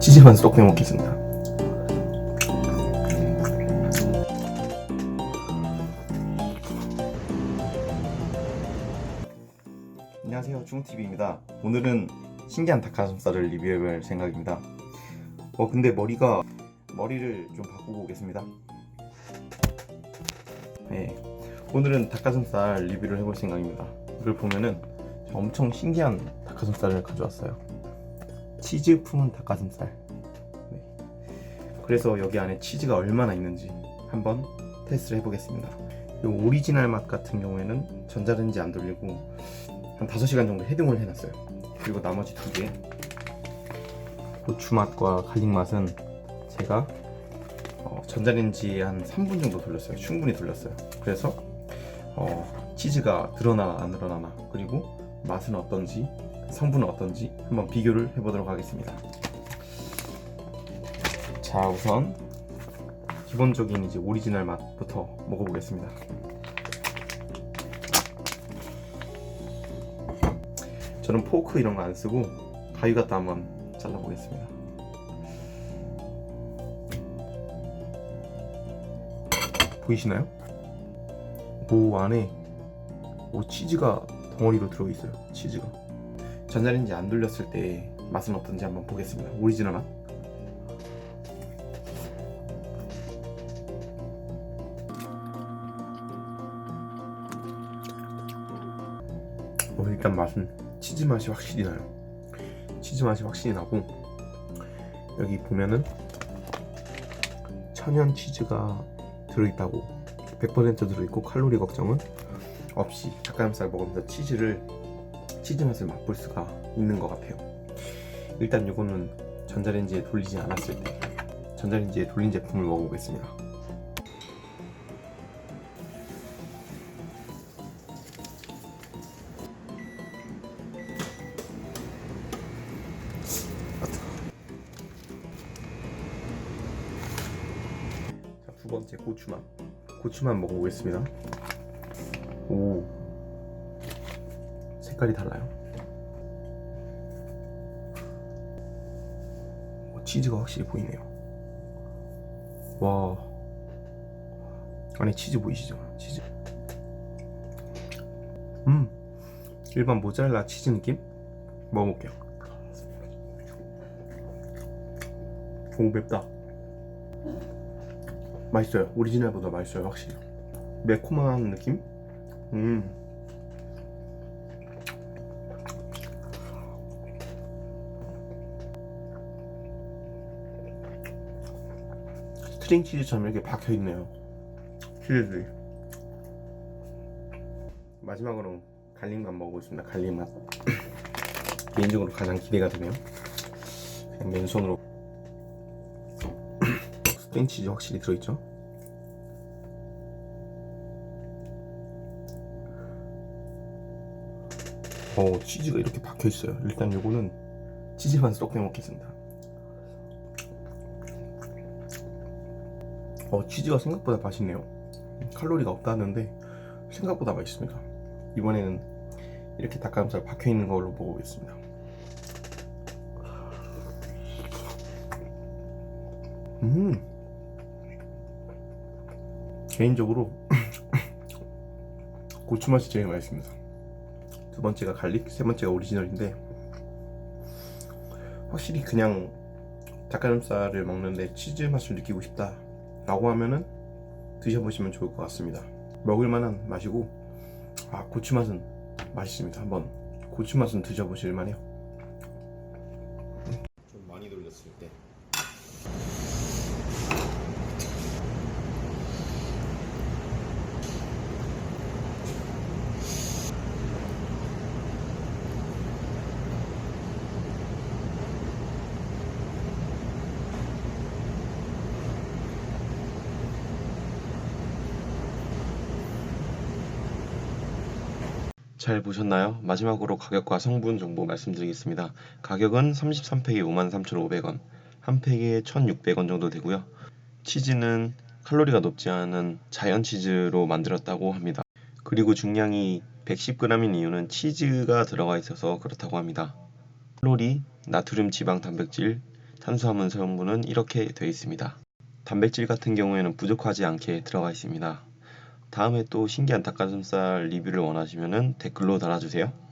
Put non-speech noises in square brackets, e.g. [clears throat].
치즈만 쏙 빼먹겠습니다. 안녕하세요. 중TV입니다. 오늘은 신기한 닭가슴살을 리뷰해볼 생각입니다. 어 근데 머리가 머리를 좀 바꾸고 오겠습니다. 네 오늘은 닭가슴살 리뷰를 해볼 생각입니다. 이걸 보면은 엄청 신기한 닭가슴살을 가져왔어요 치즈 품은 닭가슴살 네. 그래서 여기 안에 치즈가 얼마나 있는지 한번 테스트를 해보겠습니다 이 오리지널 맛 같은 경우에는 전자레인지 안 돌리고 한 5시간 정도 해동을 해놨어요. 그리고 나머지 두 개, 고추 맛과 갈릭 맛은 제가 어, 전자레인지에 한 3분 정도 돌렸어요. 충분히 돌렸어요. 그래서 어, 치즈가 드러나 안 드러나나 그리고 맛은 어떤지 성분은 어떤지 한번 비교를 해보도록 하겠습니다. 자 우선 기본적인 이제 오리지널 맛부터 먹어보겠습니다. 저는 포크 이런 거 안 쓰고 가위 갖다 한번 잘라보겠습니다. 보이시나요? 오 안에 오 치즈가 덩어리로 들어있어요. 치즈가 전자레인지 안 돌렸을 때 맛은 어떤지 한번 보겠습니다. 오리지널 맛. 어, 일단 맛은 치즈 맛이 확실히 나요. 치즈 맛이 확실히 나고 여기 보면은 천연 치즈가 들어있다고 100% 들어있고 칼로리 걱정은 없이 닭가슴살 먹으면서 치즈를 치즈 맛을 맛볼 수가 있는 것 같아요. 일단 이거는 전자레인지에 돌리지 않았을 때 전자레인지에 돌린 제품을 먹어보겠습니다. 자, 두 번째 고추만. 고추만 먹어보겠습니다. 오. 색깔이 달라요. 오, 치즈가 확실히 보이네요. 와. 안에 치즈 보이시죠? 치즈. 음. 일반 모짜렐라 치즈 느낌? 먹어볼게요. 오, 맵다. 맛있어요. 오리지널보다 맛있어요, 확실히. 매콤한 느낌? 음. 스트링 치즈처럼 이렇게 박혀 있네요. 치즈들이. 마지막으로 갈릭맛 먹어보겠습니다. 갈릭맛. [clears throat] 개인적으로 가장 기대가 되네요. 그냥 맨손으로 [clears throat] 스프링 치즈 확실히 들어있죠. 어 치즈가 이렇게 박혀 있어요. 일단 요거는 치즈만 쏙 빼먹겠습니다. 어 치즈가 생각보다 맛있네요. 칼로리가 없다는데 생각보다 맛있습니다. 이번에는 이렇게 닭가슴살 박혀 있는 걸로 먹어보겠습니다. 음. 개인적으로 [laughs] 고추 맛이 제일 맛있습니다. 두 번째가 갈릭, 세 번째가 오리지널인데 확실히 그냥 닭가슴살을 먹는데 치즈 맛을 느끼고 싶다 라고 하면은 드셔보시면 좋을 것 같습니다. 먹을만한 맛이고 아 고추 맛은 맛있습니다. 한번 고추 맛은 드셔보실 만해요. 좀 많이 돌렸을 때 잘 보셨나요? 마지막으로 가격과 성분 정보 말씀드리겠습니다. 가격은 33팩에 53,500원, 한 팩에 1,600원 정도 되고요. 치즈는 칼로리가 높지 않은 자연 치즈로 만들었다고 합니다. 그리고 중량이 110g인 이유는 치즈가 들어가 있어서 그렇다고 합니다. 칼로리, 나트륨, 지방, 단백질, 탄수화물 성분은 이렇게 되어 있습니다. 단백질 같은 경우에는 부족하지 않게 들어가 있습니다. 다음에 또 신기한 닭가슴살 리뷰를 원하시면 댓글로 달아주세요.